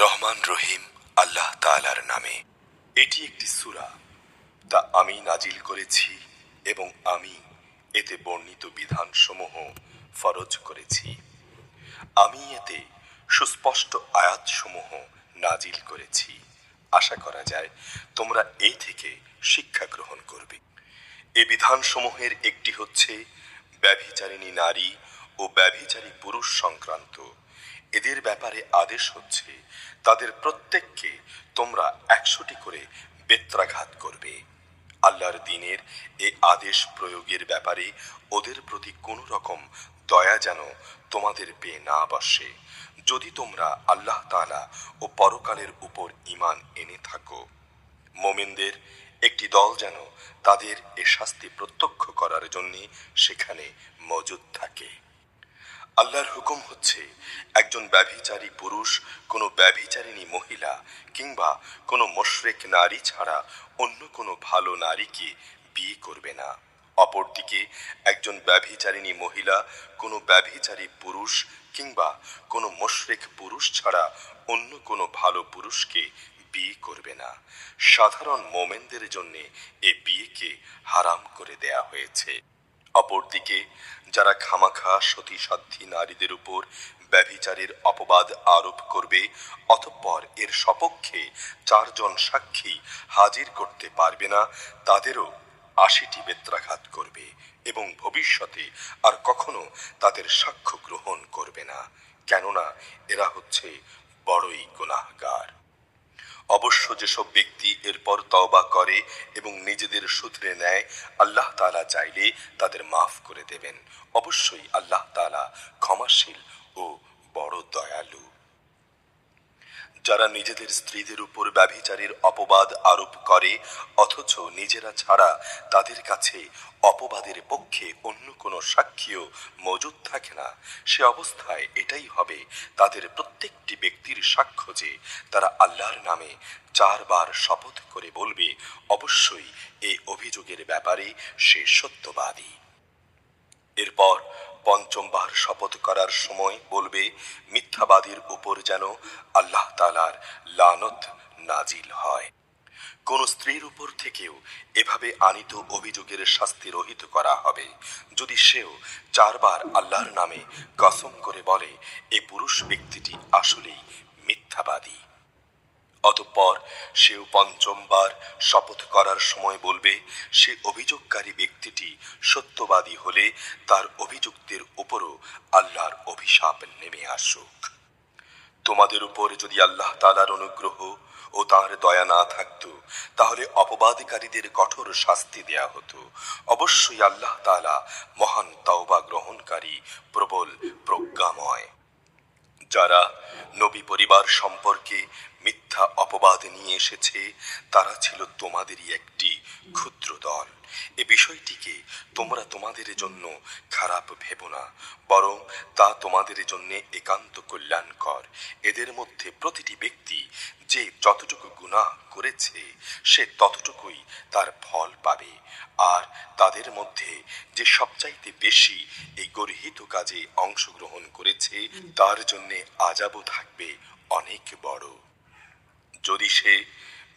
রহমান রহিম আল্লাহ তাআলার নামে। এটি একটি সুরা। তা আমি নাজিল করেছি এবং আমি এতে বর্ণিত বিধানসমূহ ফরজ করেছি। আমি এতে সুস্পষ্ট আয়াতসমূহ নাজিল করেছি। আশা করা যায় তোমরা এই থেকে শিক্ষা গ্রহণ করবে। এ বিধানসমূহের একটি হচ্ছে ব্যভিচারিণী নারী ও ব্যভিচারী পুরুষ সংক্রান্ত এদের ব্যাপারে আদেশ হচ্ছে, তাদের প্রত্যেককে তোমরা একশোটি করে বেত্রাঘাত করবে। আল্লাহর দিনের এ আদেশ প্রয়োগের ব্যাপারে ওদের প্রতি কোনো রকম দয়া যেন তোমাদের পেয়ে না বসে। যদি তোমরা আল্লাহ তাআলা ও পরকালের উপর ঈমান এনে থাকো, মোমেনদের একটি দল যেন তাদের এ শাস্তি প্রত্যক্ষ করার জন্য সেখানে মজুদ থাকে। আল্লাহর হুকুম হচ্ছে, একজন ব্যভিচারী পুরুষ কোনো ব্যভিচারিণী মহিলা কিংবা কোনো মোশরেক নারী ছাড়া অন্য কোনো ভালো নারীকে বিয়ে করবে না। অপরদিকে, একজন ব্যভিচারিণী মহিলা কোনো ব্যভিচারী পুরুষ কিংবা কোনো মোশরেক পুরুষ ছাড়া অন্য কোনো ভালো পুরুষকে বিয়ে করবে না। সাধারণ মোমেনদের জন্য এ বিয়েকে হারাম করে দেয়া হয়েছে। অপরদিকে, যারা খামাখা সতী সাধ্যী নারীদের উপর ব্যভিচারের অপবাদ আরোপ করবে, অতঃপর এর সপক্ষে চারজন সাক্ষী হাজির করতে পারবে না, তাদেরও আশিটি বেত্রাঘাত করবে এবং ভবিষ্যতে আর কখনো তাদের সাক্ষ্য গ্রহণ করবে না। কেননা এরা হচ্ছে বড়ই গুনাহগার। অবশ্য যেসব ব্যক্তি এরপর তওবা করে এবং নিজেদের সূত্রে নেয়, আল্লাহ তালা চাইলে তাদের মাফ করে দেবেন। অবশ্যই আল্লাহ তালা ক্ষমাশীল ও বড় দয়ালু। যারা নিজেদের স্ত্রীদের উপর ব্যভিচারের অপবাদ আরোপ করে, অথচ নিজেরা ছাড়া তাদের কাছে অপবাদের পক্ষে অন্য কোনো সাক্ষীও মজুদ থাকে না। সে অবস্থায় এটাই হবে তাদের প্রত্যেকটি ব্যক্তির সাক্ষ্য যে তারা আল্লাহর নামে চারবার শপথ করে বলবে, অবশ্যই এই অভিযোগের ব্যাপারে সে সত্যবাদী। এরপর পঞ্চমবার শপথ করার সময় বলবে, মিথ্যাবাদীর উপর যেন আল্লাহ তালার লানত নাজিল হয়। কোন স্ত্রীর উপর থেকেও এভাবে আনিত অভিযোগের শাস্তি রহিত করা হবে। যদি সেও চারবার আল্লাহর নামে কসম করে বলে, এ পুরুষ ব্যক্তিটি আসলেই মিথ্যাবাদী। অতঃপর সেও পঞ্চমবার শপথ করার সময় বলবে, সে অভিযোগকারী ব্যক্তিটি সত্যবাদী হলে তার অভিযুক্তের উপরও আল্লাহর অভিশাপ নেমে আসুক। তোমাদের উপর যদি আল্লাহ তালার অনুগ্রহ ও তার দয়া না থাকতো, তাহলে অপবাদকারীদের কঠোর শাস্তি দেয়া হতো। অবশ্যই আল্লাহ তাআলা মহান তাওবা গ্রহণকারী, প্রবল, প্রজ্ঞাময়। যারা নবী পরিবার সম্পর্কে মিথ্যা অপবাদ নিয়ে এসেছে, তারা ছিল তোমাদেরই একটি ক্ষুদ্র দল এ বিষয়টিকে তোমরা তোমাদের জন্য খারাপ ভেবো না, বরং তা তোমাদের জন্য একান্ত কল্যাণকর। এদের মধ্যে প্রতিটি ব্যক্তি যে যতটুকু গুনাহ করেছে, সে ততটুকুই তার ফল পাবে। আর তাদের মধ্যে যে সবচাইতে বেশি এই গর্হিত কাজে অংশগ্রহণ করেছে, তার জন্যে আজাবও থাকবে অনেক বড়। যদি সে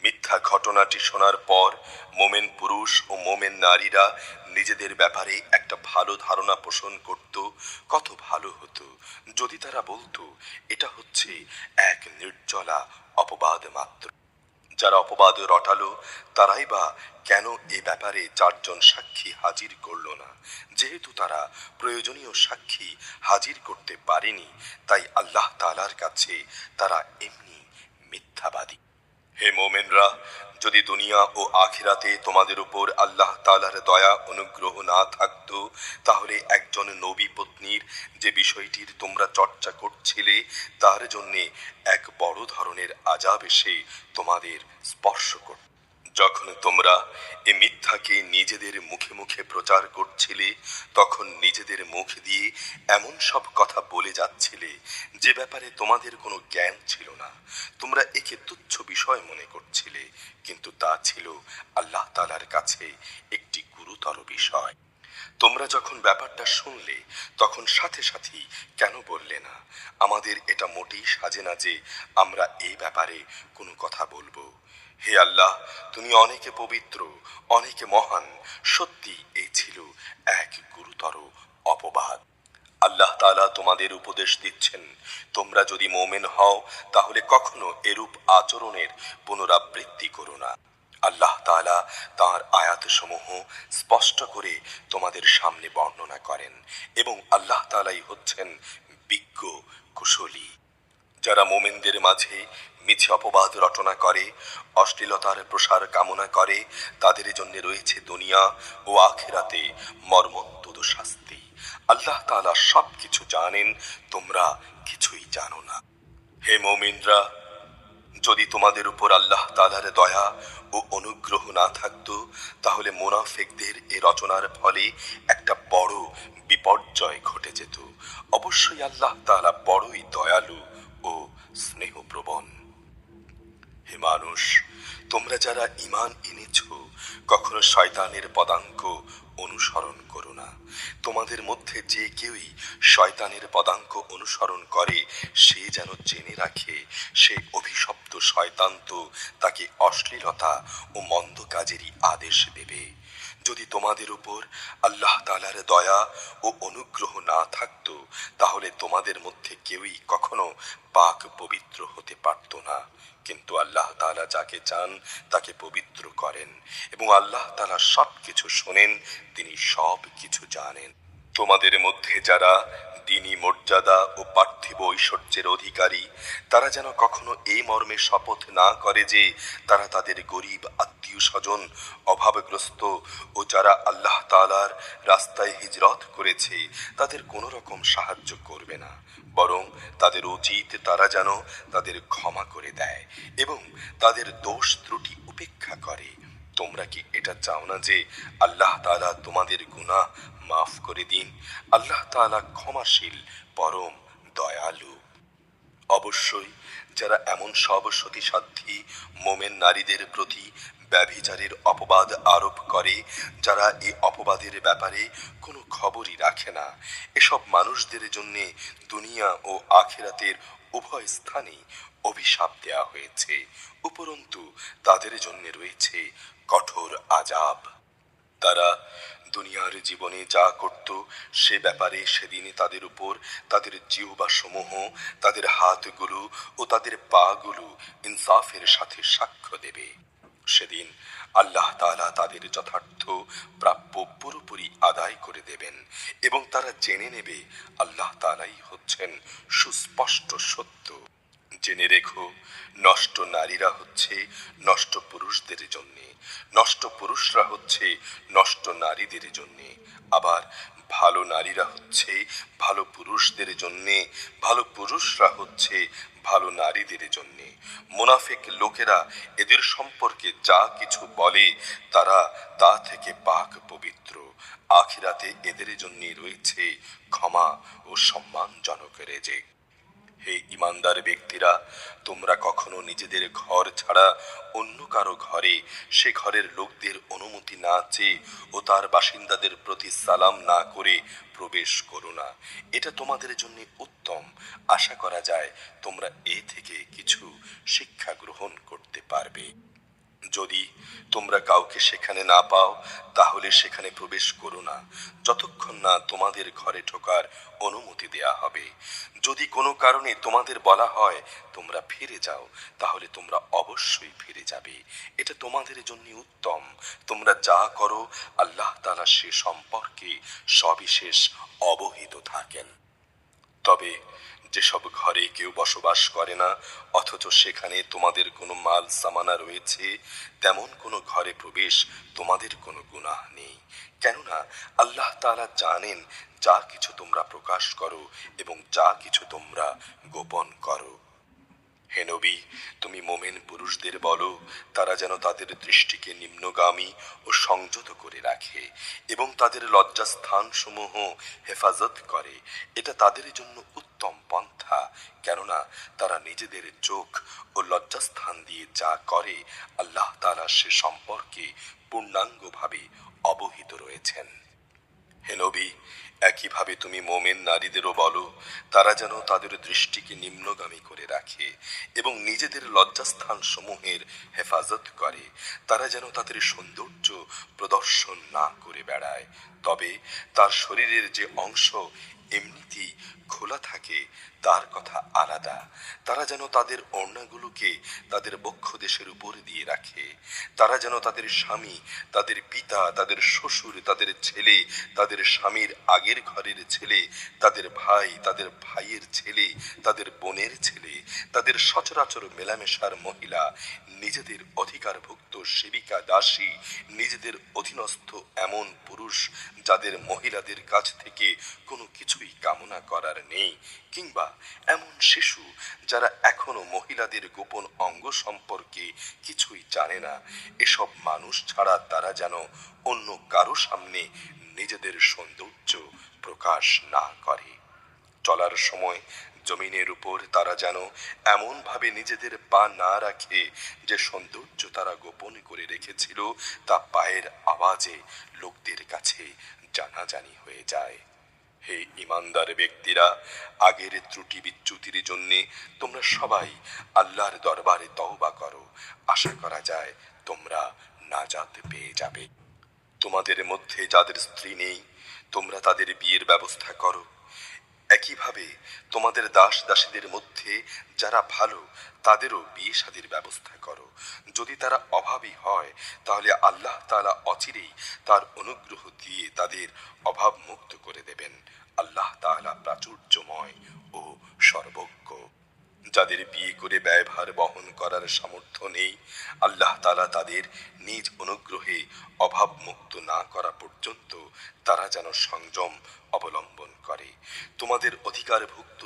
মিথ্যা ঘটনাটি শোনার পর মোমেন পুরুষ ও মোমেন নারীরা নিজেদের ব্যাপারে একটা ভালো ধারণা পোষণ করত, কত ভালো হতো। যদি তারা বলতো, এটা হচ্ছে এক নির্জলা অপবাদ মাত্র। যারা অপবাদ রটালো, তারাই বা কেন এ ব্যাপারে চারজন সাক্ষী হাজির করল না? যেহেতু তারা প্রয়োজনীয় সাক্ষী হাজির করতে পারেনি, তাই আল্লাহ তালার কাছে তারা এমনি হে মোমেনরা, যদি দুনিয়া ও আখিরাতে তোমাদের উপর আল্লাহ তালার দয়া অনুগ্রহ না থাকত, তাহলে একজন নবী পত্নীর যে বিষয়টির তোমরা চর্চা করছিলে, তার জন্যে এক বড় ধরনের আজাব এসে তোমাদের স্পর্শ করত। যখন তোমরা এ মিথ্যাকে নিজেদের মুখে মুখে প্রচার করছিলে, তখন নিজেদের মুখ দিয়ে এমন সব কথা বলে যাচ্ছিলে, যে ব্যাপারে তোমাদের কোনো জ্ঞান ছিল না। তোমরা একে তুচ্ছ বিষয় মনে করছিলে, কিন্তু তা ছিল আল্লাহ তালার কাছে একটি গুরুতর বিষয়। তোমরা যখন ব্যাপারটা শুনলে, তখন সাথে সাথেই কেন বললে না? আমাদের এটা মোটেই সাজে না যে আমরা এই ব্যাপারে কোনো কথা বলব। হে আল্লাহ, তুমি অনেকে পবিত্র, অনেকে মহান সত্যি এই ছিল এক গুরুতর অপবাদ। আল্লাহ তাআলা তোমাদের উপদেশ দিচ্ছেন, তোমরা যদি মোমেন হও, তাহলে কখনো এরূপ আচরণের পুনরাবৃত্তি করো না। আল্লাহ তাআলা তাঁর আয়াতসমূহ স্পষ্ট করে তোমাদের সামনে বর্ণনা করেন এবং আল্লাহ তাআলাই হচ্ছেন বিজ্ঞ, কুশলী। যারা মোমেনদের মাঝে মিছে অপবাদ রটনা করে, অশ্লীলতার প্রসার কামনা করে, তাদের জন্য রয়েছে দুনিয়া ও আখেরাতে মর্মন্তুদ শাস্তি। আল্লাহ তাআলা সব কিছু জানেন, তোমরা কিছুই জানো না। হে মোমিনরা, যদি তোমাদের উপর আল্লাহ তালার দয়া ও অনুগ্রহ না থাকতো, তাহলে মোনাফেকদের এ রচনার ফলে একটা বড় বিপর্যয় ঘটে যেত। অবশ্যই আল্লাহ তাআলা বড়ই যারা ইমান এনেছ, কখনো শয়তানের পদাঙ্ক অনুসরণ করো না। তোমাদের মধ্যে যে কেউই শয়তানের পদাঙ্ক অনুসরণ করে, সে যেন জেনে রাখে, সে অভিশপ্ত শয়তান তো তাকে অশ্লীলতা ও মন্দ কাজেরই আদেশ দেবে। যদি তোমাদের উপর আল্লাহ তালার দয়া ও অনুগ্রহ না থাকতো, তাহলে তোমাদের মধ্যে কেউই কখনো পাক পবিত্র হতে পারত না। কিন্তু আল্লাহ তালা যাকে চান, তাকে পবিত্র করেন এবং আল্লাহ তালা সব কিছু শোনেন, তিনি সব কিছু জানেন। তোমাদের মধ্যে যারা দিনী মর্যাদা ও পার্থিব ঐশ্বর্যের অধিকারী, তারা যেন কখনো এই মর্মে শপথ না করে যে তারা তাদের গরিব আত্মীয় স্বজন অভাবগ্রস্ত ও যারা আল্লাহ তাআলার রাস্তায় হিজরত করেছে, তাদের কোনো রকম সাহায্য করবে না। বরং তাদের উচিত তারা যেন তাদের ক্ষমা করে দেয় এবং তাদের দোষ ত্রুটি উপেক্ষা করে। তোমরা কি এটা চাও না যে আল্লাহ তাআলা তোমাদের গুনাহ মাফ করে দিন? আল্লাহ তাআলা ক্ষমাশীল, পরম দয়ালু। অবশ্যই যারা এমন সব সতীসাধ্যী মোমেন নারীদের প্রতি ব্যভিচারের অপবাদ আরোপ করে, যারা এই অপবাদের ব্যাপারে কোনো খবরই রাখে না। এসব মানুষদের জন্য দুনিয়া ও আখেরাতের উভয় স্থানে অভিশাপ দেয়া হয়েছে। উপরন্তু, তাদের জন্য রয়েছে কঠোর আজাব তারা দুনিয়ার জীবনে যা করত, সে ব্যাপারে সেদিনে তাদের উপর তাদের জিহবা সমূহ তাদের হাতগুলো ও তাদের পাগুলো ইনসাফের সাথে সাক্ষ্য দেবে। সেদিন আল্লাহ তাআলা তাদের যথার্থ প্রাপ্য পুরোপুরি আদায় করে দেবেন এবং তারা জেনে নেবে আল্লাহ তাআলাই হচ্ছেন সুস্পষ্ট সত্য। জেনে রেখো, নষ্ট নারীরা হচ্ছে নষ্ট পুরুষদের জন্যে, নষ্ট পুরুষরা হচ্ছে নষ্ট নারীদের জন্যে, আবার ভালো নারীরা হচ্ছে ভালো পুরুষদের জন্যে, ভালো পুরুষরা হচ্ছে ভালো নারীদের জন্য। মুনাফিক লোকেরা এদের সম্পর্কে যা কিছু বলে, তারা তা থেকে পাক পবিত্র। আখিরাতে এদের জন্য রয়েছে ক্ষমা ও সম্মানজনক রেজেক। হে ইমানদার ব্যক্তিরা, তোমরা কখনো নিজেদের ঘর ছাড়া অন্য কারও ঘরে সে ঘরের লোকদের অনুমতি না চেয়ে ও তার বাসিন্দাদের প্রতি সালাম না করে প্রবেশ করো না। এটা তোমাদের জন্য উত্তম। আশা করা যায় তোমরা এ থেকে কিছু শিক্ষা গ্রহণ করতে পারবে। যদি তোমরা কাউকে সেখানে না পাও, তাহলে সেখানে প্রবেশ করো না। যতক্ষণ না তোমাদের ঘরে ঢোকার অনুমতি দেয়া হবে। যদি কোনো কারণে তোমাদের বলা হয়, তোমরা ফিরে যাও, তাহলে তোমরা অবশ্যই ফিরে যাবে। এটা তোমাদের জন্য উত্তম। তোমরা যা করো, আল্লাহ তাআলা সে সম্পর্কে সবিশেষ অবহিত থাকেন। তবে যেসব ঘরে কেউ বসবাস করে না, অথচ সেখানে তোমাদের কোনো মাল, সামানা রয়েছে, তেমন কোনো ঘরে প্রবেশ তোমাদের কোনো গুনাহ নেই। কেননা আল্লাহ তালা জানেন, যা কিছু তোমরা প্রকাশ করো এবং যা কিছু তোমরা গোপন করো। হে নবী, তুমি মোমেন পুরুষদের বলো, তারা যেন তাদের দৃষ্টিকে নিম্নগামী ও সংযত করে রাখে এবং তাদের লজ্জাস্থান সমূহ হেফাজত করে। এটা তাদের জন্য উত্তম পন্থা, কেননা তারা নিজেদের চোখ ও লজ্জাস্থান দিয়ে যা করে, আল্লাহ তাআলা সে সম্পর্কে পূর্ণাঙ্গভাবে অবহিত রয়েছেন। হে নবী একইভাবে তুমি মোমেন নারীদেরও বলো, তারা যেন তাদের দৃষ্টিকে নিম্নগামী করে রাখে এবং নিজেদের লজ্জাস্থান সমূহের হেফাজত করে। তারা যেন তাদের সৌন্দর্য প্রদর্শন না করে বেড়ায়। তবে তার শরীরের যে অংশ, এমনিতেই খোলা থাকে, তার কথা আলাদা। তারা যেন তাদের ওড়নাগুলোকে তাদের বক্ষ দেশের উপর দিয়ে রাখে। তারা যেন তাদের স্বামী, তাদের পিতা, তাদের শ্বশুর, তাদের ছেলে, তাদের স্বামীর আগের ঘরের ছেলে, তাদের ভাই, তাদের ভাইয়ের ছেলে, তাদের বোনের ছেলে, তাদের সচরাচর মেলামেশার মহিলা, নিজেদের অধিকারভুক্ত সেবিকা দাসী, নিজেদের অধীনস্থ এমন পুরুষ যাদের মহিলাদের কাছ থেকে কোনো কিছুই কামনা করার নেই, কিংবা এমন শিশু যারা এখনও মহিলাদের গোপন অঙ্গ সম্পর্কে কিছুই জানে না, এসব মানুষ ছাড়া তারা যেন অন্য কারও সামনে নিজেদের সৌন্দর্য প্রকাশ না করে। চলার সময় জমিনের উপর তারা যেন এমনভাবে নিজেদের পা না রাখে যে সৌন্দর্য তারা গোপন করে রেখেছিল, তা পায়ের আওয়াজে লোকদের কাছে জানাজানি হয়ে যায়। হে ইমানদার ব্যক্তিরা, আগের ত্রুটি বিচ্যুতির জন্যে তোমরা সবাই আল্লাহর দরবারে তওবা করো। আশা করা যায় তোমরা নাজাত পেয়ে যাবে। তোমাদের মধ্যে যাদের স্ত্রী নেই, তোমরা তাদের বিয়ের ব্যবস্থা করো। একইভাবে তোমাদের দাস দাসীদের মধ্যে যারা ভালো, তাদেরও বিয়ে শাদির ব্যবস্থা করো। যদি তারা অভাবী হয়, তাহলে আল্লাহ তাআলা অচিরেই তার অনুগ্রহ দিয়ে তাদের অভাব মুক্ত করে দেবেন। আল্লাহ তাহলা প্রাচুর্যময় ও সর্বজ্ঞ। যাদের বিয়ে করে ব্যয়ভার বহন করার সামর্থ্য নেই, আল্লাহ তালা তাদের নিজ অনুগ্রহে অভাব মুক্ত না করা পর্যন্ত তারা যেন সংযম অবলম্বন করে। তোমাদের অধিকারভুক্ত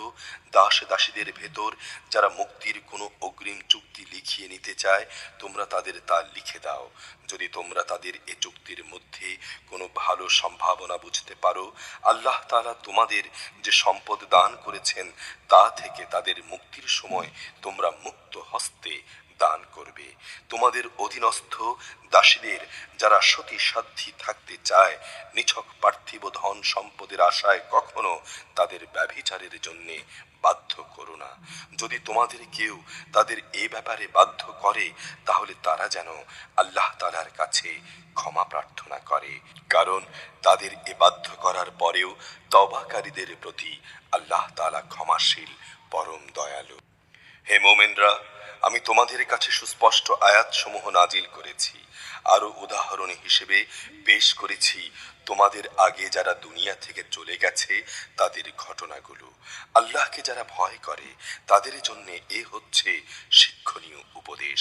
দাস দাসীদের ভেতর যারা মুক্তির কোনো অগ্রিম চুক্তি লিখিয়ে নিতে চায়, তোমরা তাদের তা লিখে দাও। যদি তোমরা তাদের এ চুক্তির মধ্যে কোনো ভালো সম্ভাবনা বুঝতে পারো, আল্লাহ তালা তোমাদের যে সম্পদ দান করেছেন, তা থেকে তাদের মুক্তির সময় তোমরা মুক্ত হস্তে দান করবে। তোমাদের অধীনস্থ দাসীদের যারা সতী সাধ্যী থাকতে চায়, নিছক পার্থিব ধন সম্পদের আশায় কখনো তাদের ব্যভিচারের জন্যে বাধ্য করো না। যদি তোমাদের কেউ তাদের এ ব্যাপারে বাধ্য করে, তাহলে তারা যেন আল্লাহ তালার কাছে ক্ষমা প্রার্থনা করে। কারণ তাদের এ বাধ্য করার পরেও তবাকারীদের প্রতি আল্লাহ তালা ক্ষমাশীল, পরম দয়ালু। হে মোমেনরা, আমি তোমাদের কাছে সুস্পষ্ট আয়াতসমূহ নাজিল করেছি, আরও উদাহরণ হিসেবে পেশ করেছি, তোমাদের আগে যারা দুনিয়া থেকে চলে গেছে, তাদের ঘটনাগুলো। আল্লাহকে যারা ভয় করে, তাদের জন্য এ হচ্ছে শিক্ষণীয় উপদেশ।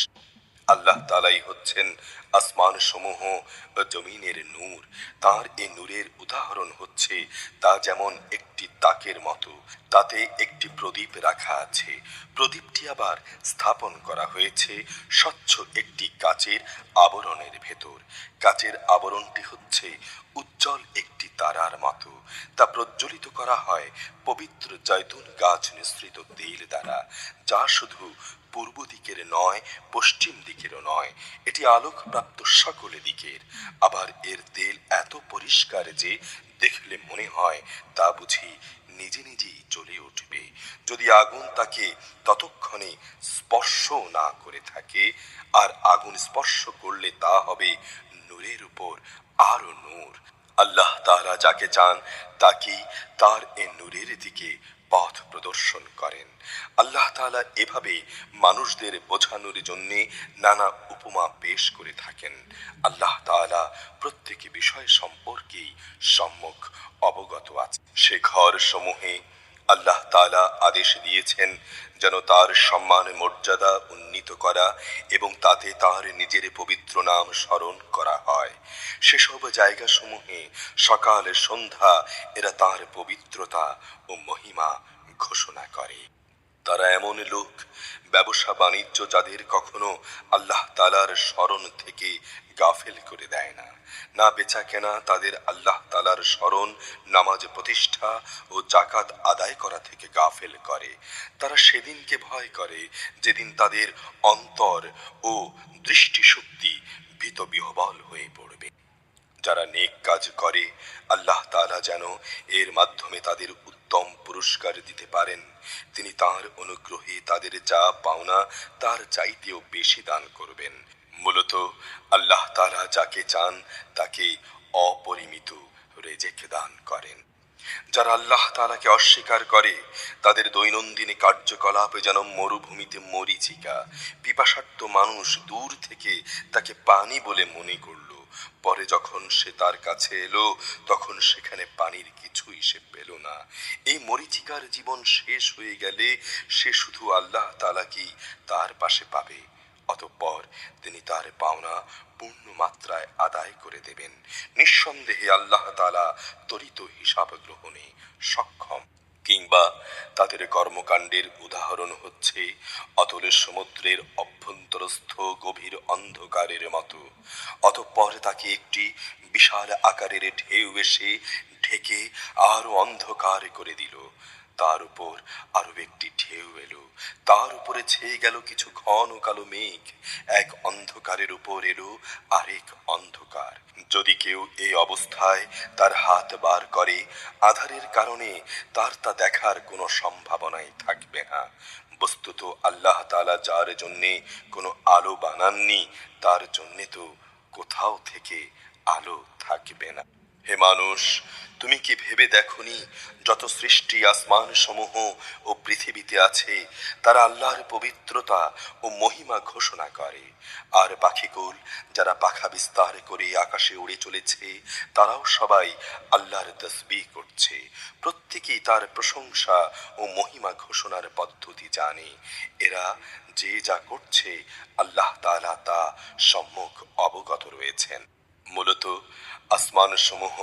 আল্লাহ তালাই হচ্ছেন আসমান সমূহ জমিনের নূর। তার এ নূরের উদাহরণ হচ্ছে, তা যেমন একটি তাকের মতো, তাতে একটি প্রদীপ রাখা আছে। প্রদীপটি আবার স্থাপন করা হয়েছে স্বচ্ছ একটি কাচের আবরণের ভেতর। কাচের আবরণটি হচ্ছে উজ্জ্বল একটি তারার মতো। তা প্রজ্বলিত করা হয় পবিত্র জয়তুন গাছ নিঃসৃত তেল দ্বারা, যা শুধু পূর্ব দিকের নয়, পশ্চিম দিকেরও নয়। এটি আলোকপ্রাপ্ত সকল দিকের। আবার এর তেল এত পরিষ্কার যে দেখলে মনে হয় তা বুঝি নিজে নিজেই জ্বলে উঠবে। যদি আগুন তাকে ততক্ষণে স্পর্শ না করে থাকে, আর আগুন স্পর্শ করলে তা হবে নূরের উপর আরও নূর। আল্লাহ তাআলা যাকে চান, তাকেই তার এ নূরের দিকে পথ প্রদর্শন করেন। আল্লাহ তালা এভাবে মানুষদের বোঝানোর জন্য নানা উপমা পেশ করে থাকেন। আল্লাহ তালা প্রত্যেক বিষয় সম্পর্কেই সম্মুখ অবগত আছে সে ঘর সমূহে আল্লাহ তালা আদেশ দিয়েছেন যেন তার সম্মান মর্যাদা উন্নীত করা এবং তাতে তার নিজের পবিত্র নাম স্মরণ করা হয়। সেসব জায়গাসমূহে সকাল সন্ধ্যা এরা তার পবিত্রতা ও মহিমা ঘোষণা করে। তারা এমন লোক, ব্যবসা বাণিজ্য যাদের কখনো আল্লাহ তালার স্মরণ থেকে গাফেল করে দেয় না। না বেচা কেনা, তাদের আল্লাহ তালার স্মরণ, নামাজ প্রতিষ্ঠা ও জাকাত আদায় করা থেকে গাফেল করে। তারা সেদিনকে ভয় করে যেদিন তাদের অন্তর ও দৃষ্টিশক্তি ভীত বিহবল হয়ে পড়বে। যারা নেক কাজ করে, আল্লাহ তাআলা যেন এর মাধ্যমে তাদের উত্তম পুরস্কার দিতে পারেন। তিনি তার অনুগ্রহে তাদের যা পাওনা, তার চাইতেও বেশি দান করবেন। মূলত আল্লাহ তাআলা যাকে চান, তাকে অপরিমিত রেজেক দান করেন। যারা আল্লাহ তালাকে অস্বীকার করে, তাদের দৈনন্দিন কার্যকলাপ যেন মরুভূমিতে মরিচিকা। পিপাসার্থ মানুষ দূর থেকে তাকে পানি বলে মনে করল। পরে যখন সে তার কাছে এলো, তখন সেখানে পানির কিছুই সে পেল না। এই মরিচিকার জীবন শেষ হয়ে গেলে সে শুধু আল্লাহ তাআলাকেই তার পাশে পাবে? অতঃপর তিনি তার পাওনা পূর্ণ মাত্রায় আদায় করে দেবেন। নিঃসন্দেহে আল্লাহ তালা ত্বরিত হিসাব গ্রহণে সক্ষম। কিংবা তাদের কর্মকাণ্ডের উদাহরণ হচ্ছে অতলের সমুদ্রের অভ্যন্তরস্থ গভীর অন্ধকারের মতো। অতঃপর তাকে একটি বিশাল আকারের ঢেউ এসে ঢেকে আরও অন্ধকার করে দিল। তার উপর আরও একটি ঢেউ এলো। তার উপরে ছেয়ে গেল কিছু ঘন কালো মেঘ। এক অন্ধকারের উপর এলো আরেক অন্ধকার। যদি কেউ এই অবস্থায় তার হাত বার করে, আধারের কারণে তার তা দেখার কোনো সম্ভাবনাই থাকবে না। বস্তুত আল্লাহ তাআলা যার জন্যে কোনো আলো বানাননি, তার জন্যে তো কোথাও থেকে আলো থাকবে না। হে মানুষ তুমি কি ভেবে দেখনি যত সৃষ্টি আসমান সমূহ ও পৃথিবীতে আছে, তারা আল্লাহর পবিত্রতা ও মহিমা ঘোষণা করে? আর পাখিকুল যারা পাখা বিস্তার করে আকাশে উড়ে চলেছে, তারাও সবাই আল্লাহর তসবিহ করছে। প্রত্যেকেই তার প্রশংসা ও মহিমা ঘোষণার পদ্ধতি জানে। এরা যে যা করছে, আল্লাহ তালা তা সম্মুখ অবগত রয়েছেন। মূলত আসমান সমূহ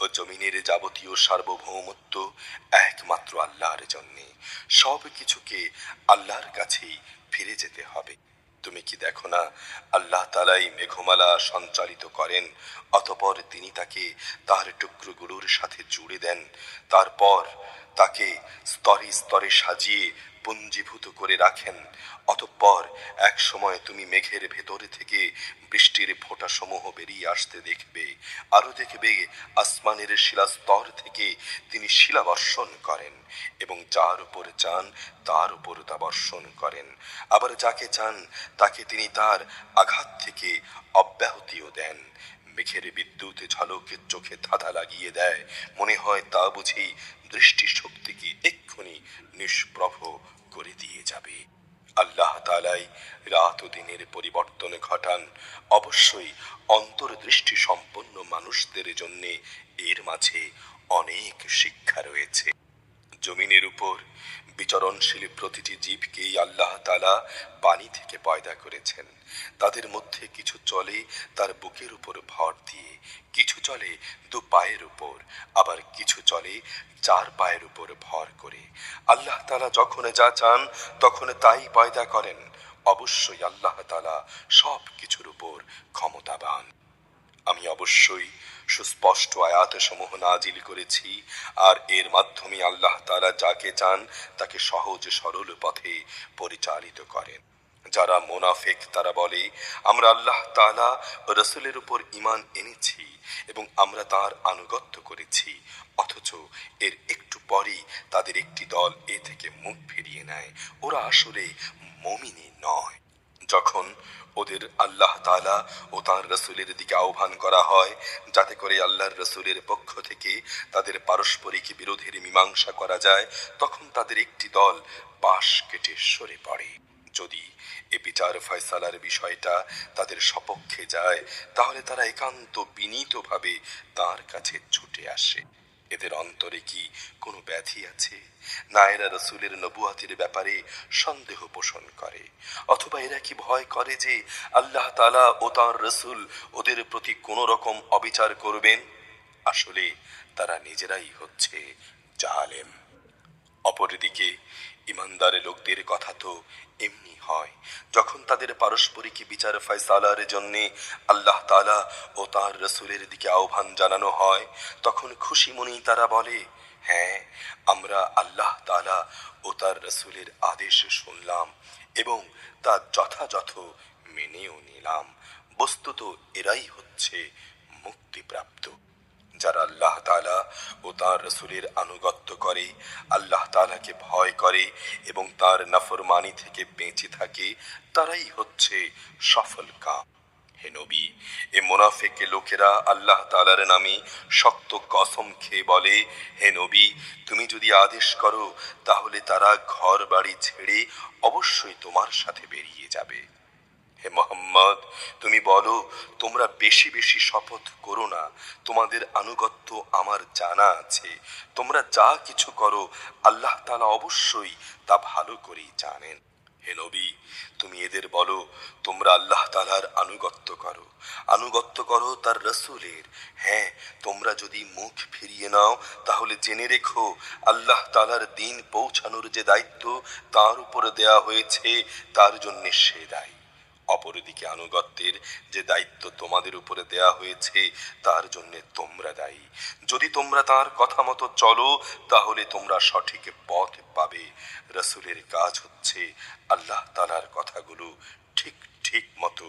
ও জমিনের যাবতীয় সার্বভৌমত্ব একমাত্র আল্লাহর জন্যে। সব কিছুকে আল্লাহর কাছেই ফিরে যেতে হবে। তুমি কি দেখো না, আল্লাহ তালাই মেঘমালা সঞ্চালিত করেন, অতপর তিনি তাকে তার টুকরোগুলোর সাথে জুড়ে দেন। তারপর তাকে স্তরে স্তরে সাজিয়ে পুঞ্জীভূত করে রাখেন। অতঃপর এক সময় তুমি মেঘের ভেতরে থেকে বৃষ্টির ফোঁটা সমূহ বেরিয়ে আসতে দেখবে। আরও দেখবে আসমানের শিলাস্তর থেকে তিনি শিলা বর্ষণ করেন এবং যার উপর চান তার উপর তা বর্ষণ করেন। আবার যাকে চান, তাকে তিনি তার আঘাত থেকে অব্যাহতিও দেন। মেঘের বিদ্যুৎ ঝলকে চোখে ধাঁধা লাগিয়ে দেয়। মনে হয় তা বুঝি দৃষ্টিশক্তিকে এক্ষুনি নিষ্প্রভ করে দিয়ে যাবে। আল্লাহ তালাই রাত ও দিনের পরিবর্তন ঘটান। অবশ্যই অন্তর্দৃষ্টি সম্পন্ন মানুষদের জন্য এর মাঝে অনেক শিক্ষা রয়েছে। জমিনের উপর বিচরণশীল প্রতিটি জীবকেই আল্লাহ তালা পানি থেকে পয়দা করেছেন। তাদের মধ্যে কিছু চলে তার বুকের উপর ভর দিয়ে, কিছু চলে দু পায়ের উপর, আবার কিছু চলে চার পায়ের উপর ভর করে। আল্লাহ তালা যখন যা চান, তখন তাই পয়দা করেন। অবশ্যই আল্লাহ তালা সব কিছুর উপর ক্ষমতাবান। আমি অবশ্যই সুস্পষ্ট আয়াত সমূহ নাজিল করেছি, আর এর মাধ্যমে আল্লাহ তারা যাকে চান তাকে সহজ সরল পথে পরিচালিত করেন। যারা মোনাফেক তারা বলে, আমরা আল্লাহ তাআলা ও রসুলের উপর ইমান এনেছি এবং আমরা তার আনুগত্য করেছি, অথচ এর একটু পরেই তাদের একটি দল এ থেকে মুখ ফিরিয়ে নেয়। ওরা আসলে মমিনী নয়। যখন ওদের আল্লাহ তাআলা ও তাঁর রসুলের দিকে আহ্বান করা হয়, যাতে করে আল্লাহর রসুলের পক্ষ থেকে তাদের পারস্পরিক বিরোধের মীমাংসা করা যায়, তখন তাদের একটি দল পাশ কেটে সরে পড়ে। যদি এ বিচার ফয়সালার বিষয়টা তাদের সপক্ষে যায়, তাহলে তারা একান্ত বিনীতভাবে তার কাছে ছুটে আসে। এদের অন্তরে কি কোনো ব্যাধি আছে? না এরা রসুলের নবুয়াতের ব্যাপারে সন্দেহ পোষণ করে। অথবা এরা কি ভয় করে যে আল্লাহ তালা ও তাঁর রসুল ওদের প্রতি কোনো রকম অবিচার করবেন? আসলে তারা নিজেরাই হচ্ছে জাহালেম অপরদিকে ইমানদার লোকদের কথা তো এমনি হয়। যখন তাদের পারস্পরিক বিচার ফয়সালার জন্য আল্লাহ তাআলা ও তার রসুলের দিকে আহ্বান জানানো হয়, তখন খুশি মনেই তারা বলে হ্যাঁ আমরা আল্লাহ তাআলা ও তার রসুলের আদেশ শুনলাম এবং তা যথাযথ মেনেও নিলাম। বস্তুত এরাই হচ্ছে মুক্তিপ্রাপ্ত। যারা আল্লাহ তালা ও তার রসুলের আনুগত্য করে, আল্লাহ তালাকে ভয় করে এবং তার নাফরমানি থেকে বেঁচে থাকে, তারাই হচ্ছে সফল কাম হে নবী, এ মোনাফেক লোকেরা আল্লাহ তালার নামে শক্ত কসম খেয়ে বলে, হে নবী, তুমি যদি আদেশ করো, তাহলে তারা ঘর বাড়ি ছেড়ে অবশ্যই তোমার সাথে বেরিয়ে যাবে। হে মোহাম্মদ, তুমি বলো, তোমরা বেশি বেশি শপথ করো না, তোমাদের আনুগত্য আমার জানা আছে। তোমরা যা কিছু করো, আল্লাহ তালা অবশ্যই তা ভালো করেই জানেন। হে নবী, তুমি এদের বলো, তোমরা আল্লাহ তালার আনুগত্য করো। আনুগত্য করো তার রসুলের। হ্যাঁ তোমরা যদি মুখ ফিরিয়ে নাও, তাহলে জেনে রেখো, আল্লাহ তালার দিন পৌঁছানোর যে দায়িত্ব তার উপরে দেয়া হয়েছে, তার জন্যে সে দায়ী। অপরদিকে আনুগত্যের যে দায়িত্ব তোমাদের উপরে দেয়া হয়েছে, তার জন্য তোমরা দায়ী। যদি তোমরা তার কথা মতো চলো, তাহলে তোমরা সঠিক পথ পাবে। রসুলের কাজ হচ্ছে আল্লাহ তালার কথাগুলো ঠিক ঠিক মতো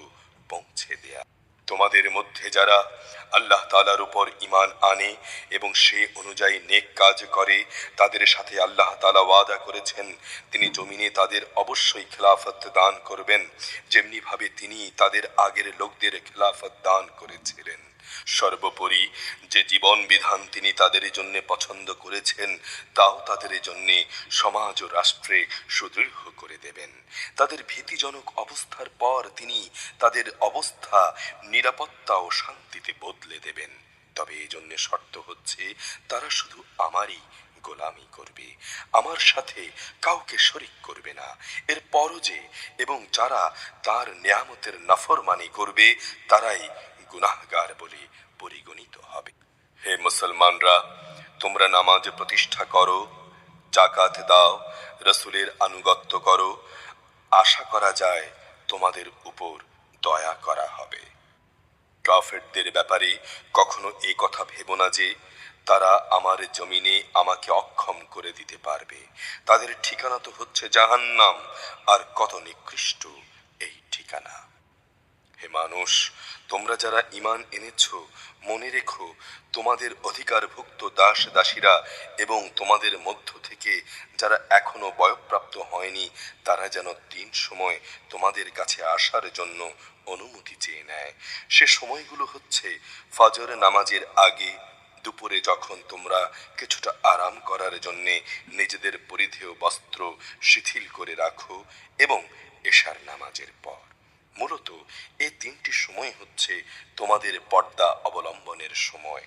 পৌঁছে দেয়া। তোমাদের মধ্যে যারা আল্লাহ তালার উপর ইমান আনে এবং সে অনুযায়ী নেক কাজ করে, তাদের সাথে আল্লাহ তালা ওয়াদা করেছেন, তিনি জমিনে তাদের অবশ্যই খেলাফত দান করবেন। যেমনিভাবে তিনি তাদের আগের লোকদের খেলাফত দান করেছিলেন। সর্বোপরি যে জীবন বিধান তিনি তাদের জন্য পছন্দ করেছেন, তাও তাদের জন্য সমাজ ও রাষ্ট্রে সুদৃঢ় করে দেবেন। তাদের ভীতিজনক অবস্থার পর তিনি তাদের অবস্থা, নিরাপত্তা ও শান্তিতে বদলে দেবেন। তবে এই জন্য শর্ত হচ্ছে, তারা শুধু আমারই গোলামি করবে। আমার সাথে কাউকে শরিক করবে না। এর পরও যে এবং যারা তার নিয়ামতের নফরমানি করবে, তারাই গুনাহগার বলে পরিগণিত হবে। হে মুসলমানরা, তোমরা নামাজ প্রতিষ্ঠা করো জাকাত দাও, রসুলের আনুগত্য করো। আশা করা যায় তোমাদের উপর দয়া করা হবে। কাফেরদের ব্যাপারে কখনো এই কথা ভেবো না যে, তারা আমার জমিনে আমাকে অক্ষম করে দিতে পারবে। তাদের ঠিকানা তো হচ্ছে জাহান্নাম, আর কত নিকৃষ্ট এই ঠিকানা। হে মানুষ তোমরা যারা ইমান এনেছ, মনে রেখো, তোমাদের অধিকারভুক্ত দাস দাসীরা এবং তোমাদের মধ্য থেকে যারা এখনও বয়প্রাপ্ত হয়নি, তারা যেন তিন সময় তোমাদের কাছে আসার জন্য অনুমতি চেয়ে নেয়। সে সময়গুলো হচ্ছে ফজর নামাজের আগে, দুপুরে যখন তোমরা কিছুটা আরাম করার জন্যে নিজেদের পরিধেয় বস্ত্র শিথিল করে রাখো এবং এশার নামাজের পর। মূলত এই তিনটি সময় হচ্ছে তোমাদের পর্দা অবলম্বনের সময়।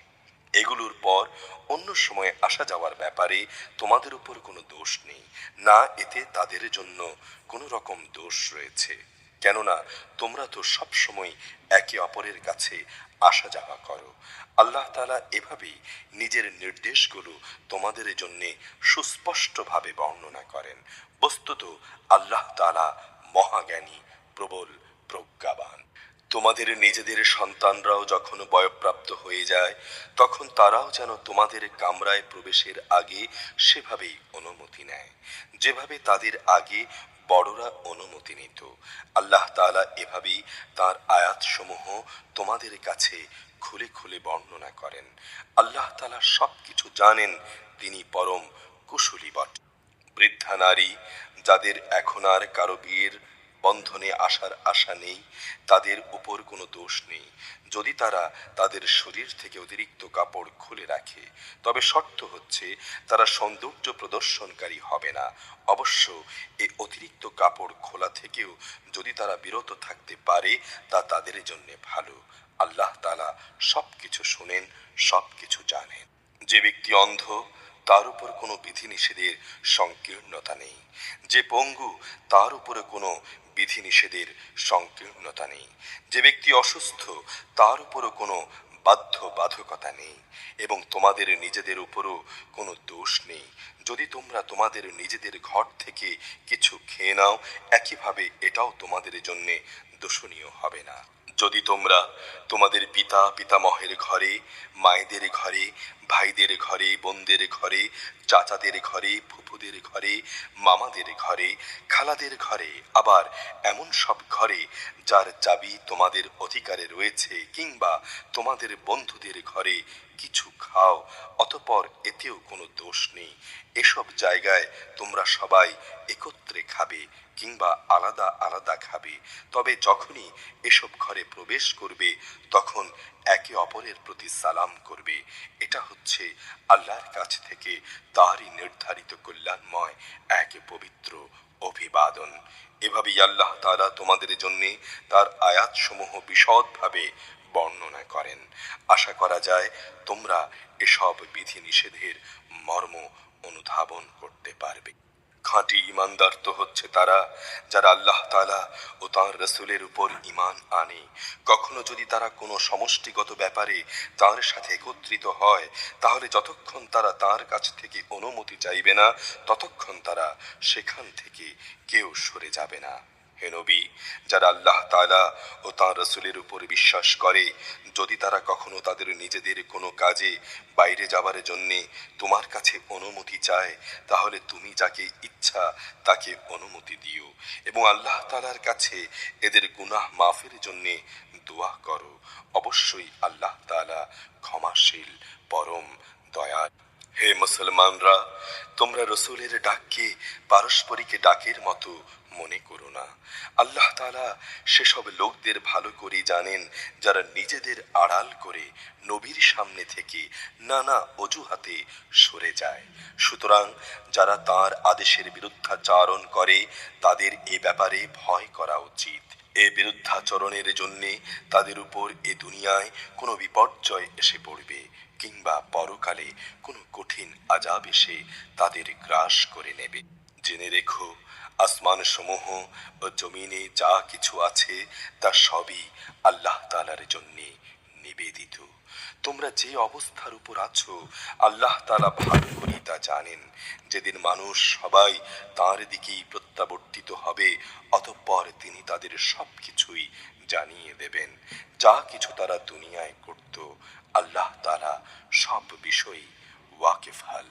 এগুলোর পর অন্য সময়ে আসা যাওয়ার ব্যাপারে তোমাদের উপর কোনো দোষ নেই, না এতে তাদের জন্য কোনো রকম দোষ রয়েছে। কেননা তোমরা তো সব সময় একে অপরের কাছে আসা যাওয়া করো। আল্লাহ তালা এভাবেই নিজের নির্দেশগুলো তোমাদের জন্য সুস্পষ্টভাবে বর্ণনা করেন। বস্তুত আল্লাহ তালা মহাজ্ঞানী, প্রবল প্রজ্ঞাবান। তোমাদের নিজেদের সন্তানরাও যখন বয়প্রাপ্ত হয়ে যায়, তখন তারাও যেন তোমাদের কামরায় প্রবেশের আগে সেভাবেই অনুমতি নেয়। যেভাবে তাদের আগে বড়রা অনুমতি নিত। আল্লাহ তাআলা এভাবেই তার আয়াতসমূহ তোমাদের কাছে খুলে খুলে বর্ণনা করেন। আল্লাহ তাআলা সব কিছু জানেন, তিনি পরম কুশলী বট বৃদ্ধা নারী, যাদের এখন আর কারও বিয়ের বন্ধনে আসার আশা নেই, তাদের উপর কোনো দোষ নেই। যদি তারা তাদের শরীর থেকে অতিরিক্ত কাপড় খুলে রাখে, তবে শর্ত হচ্ছে তারা সৌন্দর্য প্রদর্শনকারী হবে না। অবশ্য এই অতিরিক্ত কাপড় খোলা থেকেও যদি তারা বিরত থাকতে পারে, তা তাদের জন্য ভালো। আল্লাহ তালা সব কিছু শোনেন সব কিছু জানেন। যে ব্যক্তি অন্ধ, তার উপর কোনো বিধিনিষেধের সংকীর্ণতা নেই। যে পঙ্গু, তার উপরে কোনো বিধিনিষেধের সংকীর্ণতা নেই। যে ব্যক্তি অসুস্থ, তার উপরও কোনো বাধ্য বাধকতা নেই এবং তোমাদের নিজেদের উপরও কোনো দোষ নেই। যদি তোমরা তোমাদের নিজেদের ঘর থেকে কিছু খেয়ে নাও, একইভাবে এটাও তোমাদের জন্যে দোষণীয় হবে না। যদি তোমরা তোমাদের পিতা পিতামহের ঘরে, মায়েদের ঘরে, ভাইদের ঘরে, বোনদের ঘরে, চাচাদের ঘরে, ফুফুদের ঘরে, মামাদের ঘরে, খালাদের ঘরে, আবার এমন সব ঘরে যার চাবি তোমাদের অধিকারে রয়েছে কিংবা তোমাদের বন্ধুদের ঘরে কিছু খাও, অতপর এতেও কোনো দোষ নেই। এসব জায়গায় তোমরা সবাই একত্রে খাবে কিংবা আলাদা আলাদা খাবে, তবে যখনই এসব ঘরে প্রবেশ করবে, তখন একে অপরের প্রতি সালাম করবে। এটা হচ্ছে আল্লাহর কাছ থেকে তারই নির্ধারিত কল্যাণময় এক পবিত্র অভিবাদন। এভাবেই আল্লাহ তাআলা তোমাদের জন্য তার আয়াতসমূহ বিশদভাবে বর্ণনা করেন। আশা করা যায় তোমরা এসব বিধি নিষেধের মর্ম অনুধাবন করতে পারবে। খাঁটি ইমানদার তো হচ্ছে তারা, যারা আল্লাহ তালা ও তাঁর রসুলের উপর ইমান আনে। কখনো যদি তারা কোনো সমষ্টিগত ব্যাপারে তার সাথে একত্রিত হয়, তাহলে যতক্ষণ তারা তার কাছ থেকে অনুমতি চাইবে না, ততক্ষণ তারা সেখান থেকে কেউ সরে যাবে না। হে নবী, যারা আল্লাহ তাআলা ও তাঁর রসুলের উপর বিশ্বাস করে, যদি তারা কখনো তাদের নিজেদের কোনো কাজে বাইরে যাবার জন্যে তোমার কাছে অনুমতি চায়, তাহলে তুমি যাকে ইচ্ছা তাকে অনুমতি দিও এবং আল্লাহ তাআলার কাছে এদের গুনাহ মাফের জন্যে দোয়া করো। অবশ্যই আল্লাহ তাআলা ক্ষমাশীল, পরম দয়াল। হে মুসলমানরা, তোমরা রসুলের ডাককে পারস্পরিক ডাকের মতো মনে করো না। আল্লাহ তালা সেসব লোকদের ভালো করে জানেন, যারা নিজেদের আড়াল করে নবীর সামনে থেকে নানা অজুহাতে সরে যায়। সুতরাং যারা তার আদেশের বিরুদ্ধাচারণ করে, তাদের এ ব্যাপারে ভয় করা উচিত। এ বিরুদ্ধাচরণের জন্যে তাদের উপর এ দুনিয়ায় কোনো বিপর্যয় এসে পড়বে, কিংবা পরকালে কোনো কঠিন আজাব এসে তাদের গ্রাস করে নেবে। জেনে রেখো আসমান সমূহ ও জমিনে যা কিছু আছে, তা সবই আল্লাহ তালার জন্যে নিবেদিত। তোমরা যে অবস্থার উপর আছো, আল্লাহ তালা ভালো করে তা জানেন। যেদিন মানুষ সবাই তার দিকেই প্রত্যাবর্তিত হবে, অতঃপর তিনি তাদের সব কিছুই জানিয়ে দেবেন। যা কিছু তারা দুনিয়ায় করত, আল্লাহ তালা সব বিষয়ই ওয়াকিফ হাল।